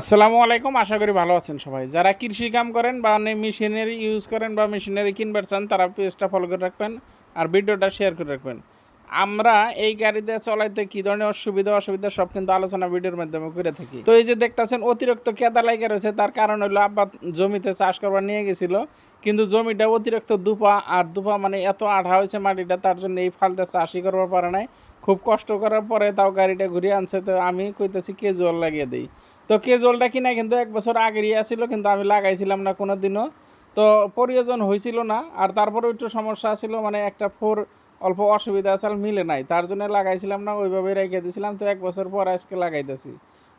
আসসালামু আলাইকুম, আশা করি ভালো আছেন সবাই। যারা কৃষি কাম করেন বা মেশিনারি ইউজ করেন বা মেশিনারি কিনবার চান, তারা পেজটা ফলো করে রাখবেন আর ভিডিওটা শেয়ার করে রাখবেন। আমরা এই গাড়িতে চলাইতে কী ধরনের অসুবিধা অসুবিধা সব কিন্তু আলোচনা ভিডিওর মাধ্যমে করে থাকি। তো এই যে দেখতাছেন, অতিরিক্ত কেদা লাইকে রয়েছে, তার কারণ হলো আব্বা জমিতে চাষ করবার নিয়ে গেছিল, কিন্তু জমিটা অতিরিক্ত দুপা, আর দুপা মানে এত আঠা হয়েছে মাটিটা, তার জন্য এই ফালটা চাষই করবার পারে নাই। খুব কষ্ট করার পরে তাও গাড়িটা ঘুরিয়ে আনছে, তো আমি কইতেছি কে জল লাগিয়ে দিই। তো কে জলটা কিনা কিন্তু এক বছর আগেরই আসছিল, কিন্তু আমি লাগাইছিলাম না কোনো দিনও তো প্রয়োজন হয়েছিল না, আর তারপরে একটু সমস্যা ছিল মানে একটা ফোর অল্প অসুবিধা আছে মিলে নাই। তার জন্য লাগাইছিলাম না, ওইভাবে রেখে দিয়েছিলাম, তো এক বছর পর আজকে লাগাইতেছি।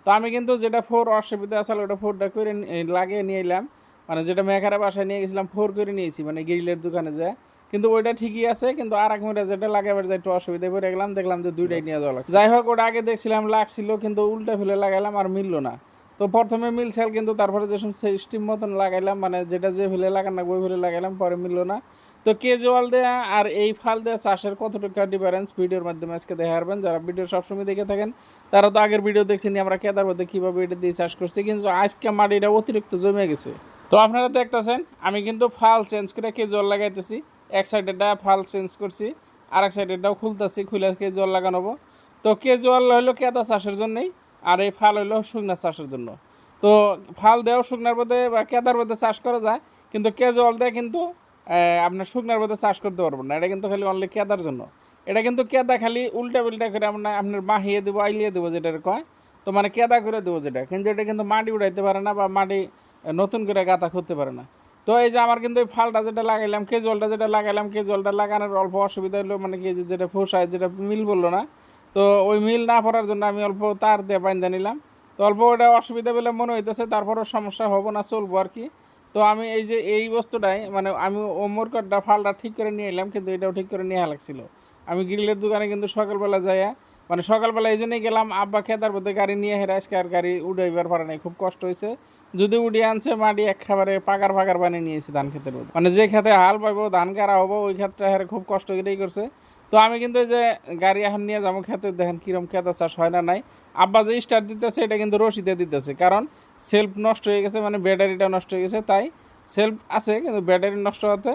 তো আমি কিন্তু যেটা ফোর অসুবিধা আছে, ওটা ফোরটা করে লাগিয়ে নিয়ে এলাম। মানে যেটা মেঘারা বাসায় নিয়ে গেছিলাম, ফোর করে নিয়েছি মানে গ্রিলের দোকানে যায়। কিন্তু ওইটা ঠিকই আছে কিন্তু আর এক মিনিটে যেটা লাগাবার যায় একটু অসুবিধা পড়ে গেলাম দেখলাম যে দুইটাই নিয়ে যাওয়া লাগছে। যাই হোক ওটা আগে দেখছিলাম লাগছিল কিন্তু উল্টা ফেলে লাগাইলাম আর মিললো না। তো প্রথমে মিলছিল কিন্তু তারপরে যখন সিস্টেম মতন লাগাইলাম মানে যেটা যে ফেলে লাগান না ওই ফেলে লাগাইলাম পরে মিললো না। তো কেজুয়াল দেয়া আর এই ফাল দেয়া চাষের কতটুকু ডিফারেন্স ভিডিওর মাধ্যমে আজকে দেখা পারবেন যারা ভিডিও সবসময় দেখে থাকেন তারা তো আগের ভিডিও দেখছেন আমরা কেদার মধ্যে কীভাবে এটা দিয়ে চাষ করছি কিন্তু আজকে মাটিটা অতিরিক্ত জমে গেছে। তো আপনারা দেখতেছেন আমি কিন্তু ফাল চেঞ্জ করে কেজুয়াল লাগাইতেছি। এক সাইডেরটা ফাল চেঞ্জ করছি আর এক সাইডেরটাও খুলতেছি, খুলে কেজুয়াল লাগানো। তো কেজুয়াল হলো কেদা চাষের জন্যই, আর এই ফাল হলো শুকনা চাষের জন্য। তো ফাল দেওয়া শুকনার মধ্যে বা কেদার মধ্যে চাষ করা যায়, কিন্তু কেজুয়াল দেয় কিন্তু আপনার শুকনার মধ্যে চাষ করতে পারবেন না। এটা কিন্তু খালি অনলি কেদার জন্য। এটা কিন্তু কেদা খালি উল্টা উল্টা করে আপনার আপনার বাহিয়ে দেবো, আইলিয়ে দেবো যেটা কয়। তো মানে কেদা করে দেবো যেটা। কিন্তু এটা কিন্তু মাটি উড়াইতে পারে না বা মাটি নতুন করে গাঁথা করতে পারে না। তো এই যে আমার কিন্তু এই ফালটা যেটা লাগাইলাম কে জলটা যেটা লাগাইলাম কে জলটা লাগানোর অল্প অসুবিধা হলো মানে কি যেটা ফোসায় যেটা মিল বলল না, তো ওই মিল না পড়ার জন্য আমি অল্প তার দিয়ে বাইন্দা নিলাম। তো অল্প ওটা অসুবিধা বলে মনে হইতেছে, তারপরও সমস্যা হব না, চলবো আর কি। তো আমি এই যে এই বস্তুটাই মানে আমি ওমর কাঠটা ফালটা ঠিক করে নিয়ে এলাম, কিন্তু এটাও ঠিক করে নেওয়া লাগছিল। আমি গ্রিলের দোকানে কিন্তু সকালবেলা যাইয়া মানে সকালবেলা এই জন্যই গেলাম, আব্বা খেতার মধ্যে গাড়ি নিয়ে হেরে আজকে আর গাড়ি উড়াইবার পারে নাই, খুব কষ্ট হয়েছে। যদি উড়িয়ে আনছে, মাটি একেবারে পাকার পাকার বানিয়ে নিয়েছে ধান খেতের মধ্যে। মানে যে খেতে হাল পাইবো, ধান কারা হব, ওই ক্ষেত্রে হেরে খুব কষ্ট করেই করছে। তো আমি কিন্তু যে গাড়ি এখন নিয়ে যাব খেতে, দেখেন কিরম খেতে চাষ হয় না নাই। আব্বা যে স্টার্ট দিতেছে, এটা কিন্তু রশিদে দিতেছে, কারণ সেলফ নষ্ট হয়ে গেছে মানে ব্যাটারিটা নষ্ট হয়ে গেছে, তাই সেলফ আছে, কিন্তু ব্যাটারি নষ্ট হতে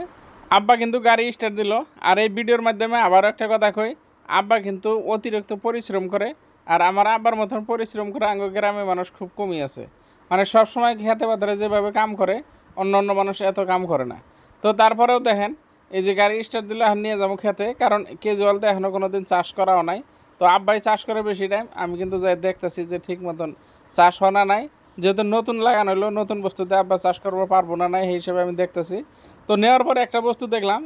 আব্বা কিন্তু গাড়ি স্টার্ট দিল। আর এই ভিডিওর মাধ্যমে আবারও একটা কথা কই আব্বা কিন্তু অতিরিক্ত পরিশ্রম করে, আর আমার আব্বার মতন পরিশ্রম করে আঙ্গ গ্রামে মানুষ খুব কমই আছে। মানে সবসময় খেতে পাতারে যেভাবে কাম করে, অন্য অন্য মানুষ এত কাম করে না। তো তারপরেও দেখেন, এই যে গাড়ি স্টার্ট দিলে, এখন নিয়ে যাব খেতে, কারণ কেজুয়ালতে এখনও কোনো দিন চাষ করাও নাই। তো আব্বাই চাষ করে বেশি টাইম আমি কিন্তু যাই দেখতেছি যে ঠিক মতন চাষ না নাই। যেহেতু নতুন লাগানো হলো নতুন বস্তুতে আব্বা চাষ করব পারব না নাই, সেই হিসেবে আমি দেখতেছি। তো নেওয়ার পরে একটা বস্তু দেখলাম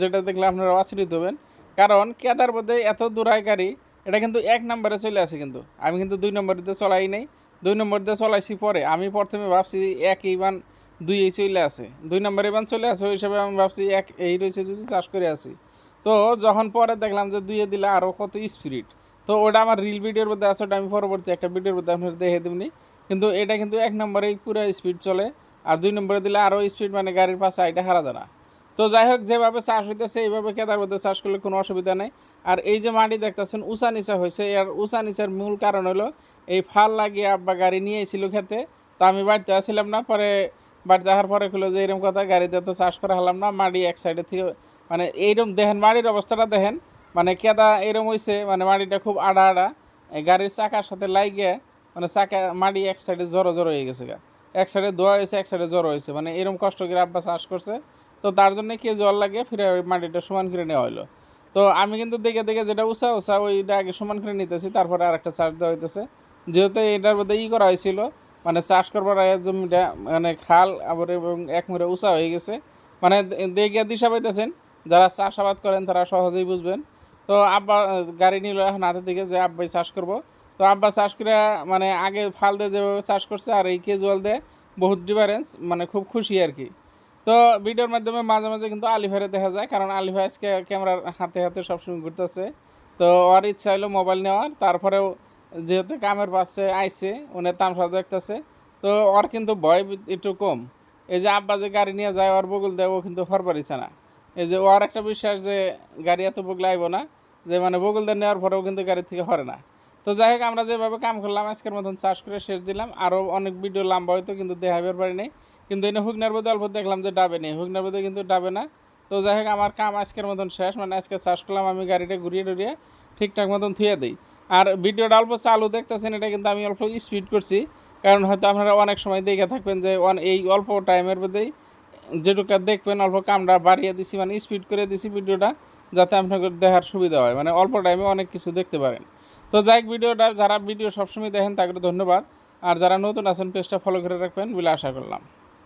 যেটা দেখলে আপনারা আশ্রিত হবেন কারণ কেদার মধ্যে এত দূরাই গাড়ি এটা কিন্তু এক নম্বরে চলে আসে কিন্তু। আমি কিন্তু দুই নম্বরিতে চলাই নাই। দুই নম্বর দিয়ে চলাইছি পরে। আমি প্রথমে ভাবছি এক ইমান দুই এই চলে আছে দুই নম্বর ইমান চলে আসে, ওই হিসাবে আমি ভাবছি এক এই রয়েছে যদি চাষ করে আসি। তো যখন পরে দেখলাম যে দুইয়ে দিলে আরও কত স্পিরিট তো ওটা আমার রিল ভিডিওর মধ্যে আছে, ওটা আমি পরবর্তী একটা ভিডিওর মধ্যে আপনার দেখে দেবনি। কিন্তু এটা কিন্তু এক নম্বরেই পুরো স্পিড চলে। আর দুই নম্বরে দিলে আরও স্পিড মানে গাড়ির পাশে এটা হারা যায় না। তো যাই হোক যেভাবে চাষ হইতেছে, এইভাবে কেদার মধ্যে চাষ করলে কোনো অসুবিধা নেই। আর এই যে মাটি দেখতেছেন, উঁচা নিচা হয়েছে এর উঁচা নিচার মূল কারণ হলো, এই ফাল লাগিয়ে আব্বা গাড়ি নিয়ে এসেছিল খেতে, তো আমি বাড়িতে আসছিলাম না। পরে বাড়িতে আসার পরে খুলে যে এরকম কথা, গাড়িতে তো চাষ করা হলাম না, মাটি এক সাইডে থেকে মানে এইরকম দেখেন, মাটির অবস্থাটা দেখেন মানে কেদা এরকম হয়েছে মানে মাটিটা খুব আড়া আড়া। গাড়ির চাকার সাথে লাগিয়ে মানে চাকা, মাটি এক সাইডে জড়ো জড়ো হয়ে গেছে গা। এক সাইডে দোয়া হয়েছে, এক সাইডে জড়ো হয়েছে। মানে এরকম কষ্ট করে আব্বা চাষ করছে। তো তার জন্য কে জল লাগে? ফিরে ওই মাটিটা সমান করে নেওয়া হলো তো আমি কিন্তু দেখে দেখে যেটা উষা উষা ওইটা আগে সমান করে নিতেছি, তারপরে আর একটা চাষ দেওয়া হইতেছে। যেহেতু এটার মধ্যে ই করা হয়েছিল মানে চাষ করবার আগে জমিটা মানে খাল আবার এবং এক মুড়ে উষা হয়ে গেছে। মানে দেখে দিশা পাইতেছেন, যারা চাষাবাদ করেন তারা সহজেই বুঝবেন। তো আব্বা গাড়ি নিল এখন হাতের দিকে যে আব্বাই চাষ করব। তো আব্বা চাষ করে মানে আগে ফাল দিয়ে যেভাবে চাষ করছে, আর এই কেজুয়াল দিয়ে বহুত ডিফারেন্স মানে খুব খুশি আর কি। তো ভিডিওর মাধ্যমে মাঝে মাঝে কিন্তু আলি আলিফারে দেখা যায়, কারণ আলিফা আজকে ক্যামেরার হাতে হাতে সবসময় ঘুরতেছে। তো ওর ইচ্ছা হলো মোবাইল নেওয়ার, তারপরেও যেহেতু কামের পাশে আইছে, উনি তামসা দেখতেছে। তো ওর কিন্তু ভয় একটু কম। এই যে আব্বা যে গাড়ি নিয়ে যায়, ওর বগুল দেয় ও কিন্তু হরবারিছে না এই যে ওর একটা বিশ্বাস যে গাড়ি এত বগলে আইব না, যে মানে বগুল দিয়ে নেওয়ার পরেও কিন্তু গাড়ি থেকে হরে না। তো যাই হোক, আমরা যেভাবে কাম করলাম, আজকের মতন চাষ করে শেষ দিলাম। আরও অনেক ভিডিও লম্বা হয়তো, কিন্তু দেখাবার পারি নেই। কিন্তু এনে হুগনার বোধে অল্প দেখলাম যে ডাবে নেই। হুগনার বোধে কিন্তু ডাবে না। তো যাই হোক, আমার কাম আজকের মতন শেষ। মানে আজকে চাষ করলাম, আমি গাড়িটা ঘুরিয়ে টুরিয়ে ঠিকঠাক মতন থুয়ে দিই। আর ভিডিওটা অল্প চালু দেখতেছেন, এটা কিন্তু আমি অল্প স্পিড করছি। কারণ হয়তো আপনারা অনেক সময় দেখে থাকবেন যে এই অল্প টাইমের মধ্যেই যেটুকু দেখবেন, অল্প কামটা বাড়িয়ে দিছি মানে স্পিড করে দিছি ভিডিওটা, যাতে আপনাদের দেখার সুবিধা হয়। মানে অল্প টাইমে অনেক কিছু দেখতে পারেন। তো যাই ভিডিওটা যারা ভিডিও সবসময় দেখেন তাকে ধন্যবাদ। আর যারা নতুন আছেন, পেজটা ফলো করে রাখবেন বলে আশা করলাম।